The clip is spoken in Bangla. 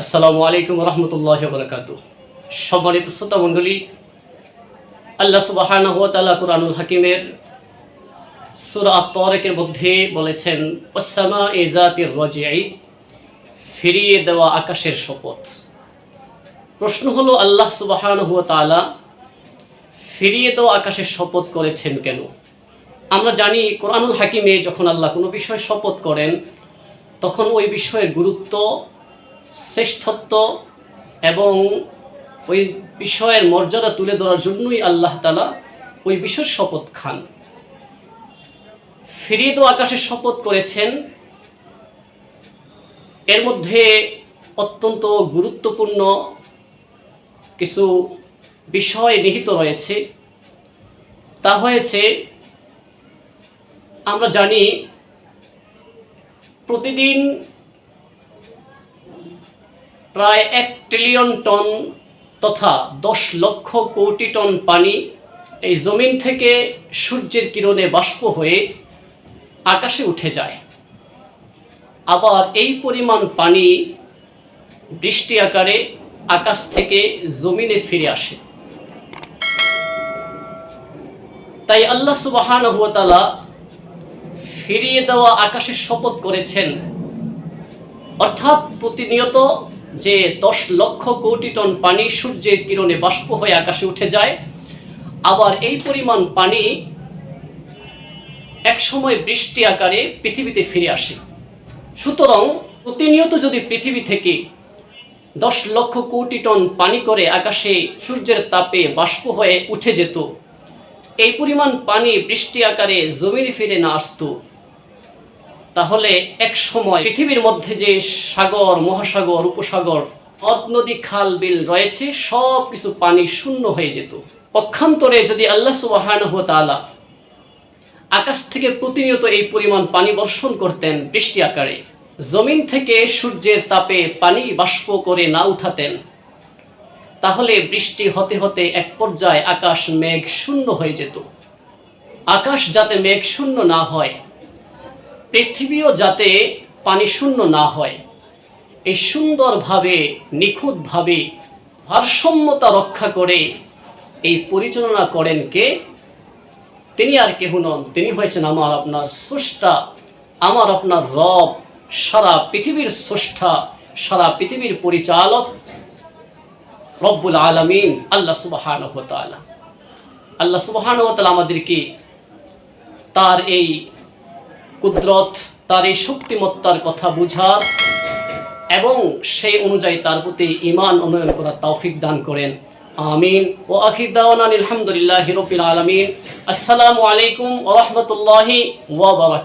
আসসালামু আলাইকুম রহমতুল্লাহ বরকাত সম্মানিত শ্রোতা মণ্ডলী আল্লাহ সুবাহান তালা কুরআনুল হাকিমের সুরা তরেকের মধ্যে বলেছেন ওসামা এজাতির রজিয়াই ফিরিয়ে দেওয়া আকাশের শপথ। প্রশ্ন হলো, আল্লাহ সুবাহান তালা ফিরিয়ে দেওয়া আকাশের শপথ করেছেন কেন? আমরা জানি, কোরআনুল হাকিমে যখন আল্লাহ কোনো বিষয়ে শপথ করেন, তখন ওই বিষয়ের গুরুত্ব শ্রেষ্ঠত্ব এবং ওই বিষয়ের মর্যাদা তুলে ধরার জন্যই আল্লাহ তালা ওই বিষয়ের শপথ খান। ফিরিয়ে তো আকাশের শপথ করেছেন। এর মধ্যে অত্যন্ত গুরুত্বপূর্ণ কিছু বিষয় নিহিত রয়েছে। তা হয়েছে, আমরা জানি প্রতিদিন প্রায় এক ট্রিলিয়ন টন তথা দশ লক্ষ কোটি টন পানি এই জমিন থেকে সূর্যের কিরণে বাষ্প হয়ে আকাশে উঠে যায়। আবার এই পরিমাণ পানি বৃষ্টি আকারে আকাশ থেকে জমিনে ফিরে আসে। তাই আল্লাহ সুবাহান ফিরিয়ে দেওয়া আকাশে শপথ করেছেন। অর্থাৎ প্রতিনিয়ত যে দশ লক্ষ কোটি টন পানি সূর্যের কিরণে বাষ্প হয়ে আকাশে উঠে যায়, আবার এই পরিমাণ পানি এক সময় বৃষ্টি আকারে পৃথিবীতে ফিরে আসে। সুতরাং প্রতিনিয়ত যদি পৃথিবী থেকে দশ লক্ষ কোটি টন পানি করে আকাশে সূর্যের তাপে বাষ্প হয়ে উঠে যেত, এই পরিমাণ পানি বৃষ্টি আকারে জমিনে ফিরে না আসতো। তাহলে এক সময় পৃথিবীর মধ্যে যে সাগর, মহাসাগর, উপসাগর নদ নদী, খাল, বিল রয়েছে, সব কিছু পানি শূন্য হয়ে যেত। পক্ষান্তরে যদি আল্লাহ সুবাহান তালা আকাশ থেকে প্রতিনিয়ত এই পরিমাণ পানি বর্ষণ করতেন বৃষ্টি আকারে, জমিন থেকে সূর্যের তাপে পানি বাষ্প করে না উঠাতেন, তাহলে বৃষ্টি হতে হতে এক পর্যায়ে আকাশ মেঘ শূন্য হয়ে যেত। আকাশ যাতে মেঘ শূন্য না হয় পৃথিবীও যাতে পানি শূন্য না হয়, এই সুন্দরভাবে, নিখুঁতভাবে ভারসাম্যতা রক্ষা করে এই পরিচালনা করেন কে? তিনি আর কেহ নন। তিনি হয়েছেন আমার আপনার স্রষ্টা, আমার আপনার রব, সারা পৃথিবীর স্রষ্টা, সারা পৃথিবীর পরিচালক রব্বুল আলমিন, আল্লাহ সুবাহান আল্লাহ সুবাহান আমাদেরকে তার এই কুদরত তার এই শক্তিমত্তার কথা বুঝার এবং সেই অনুযায়ী তার প্রতি ইমান উন্নয়ন করার তৌফিক দান করেন। আমিন। ও আখির দাওয়ান আলহামদুলিল্লাহ রবিল আলমিন। আসসালামু আলাইকুম ওরহমতুল্লাহি ওবরাক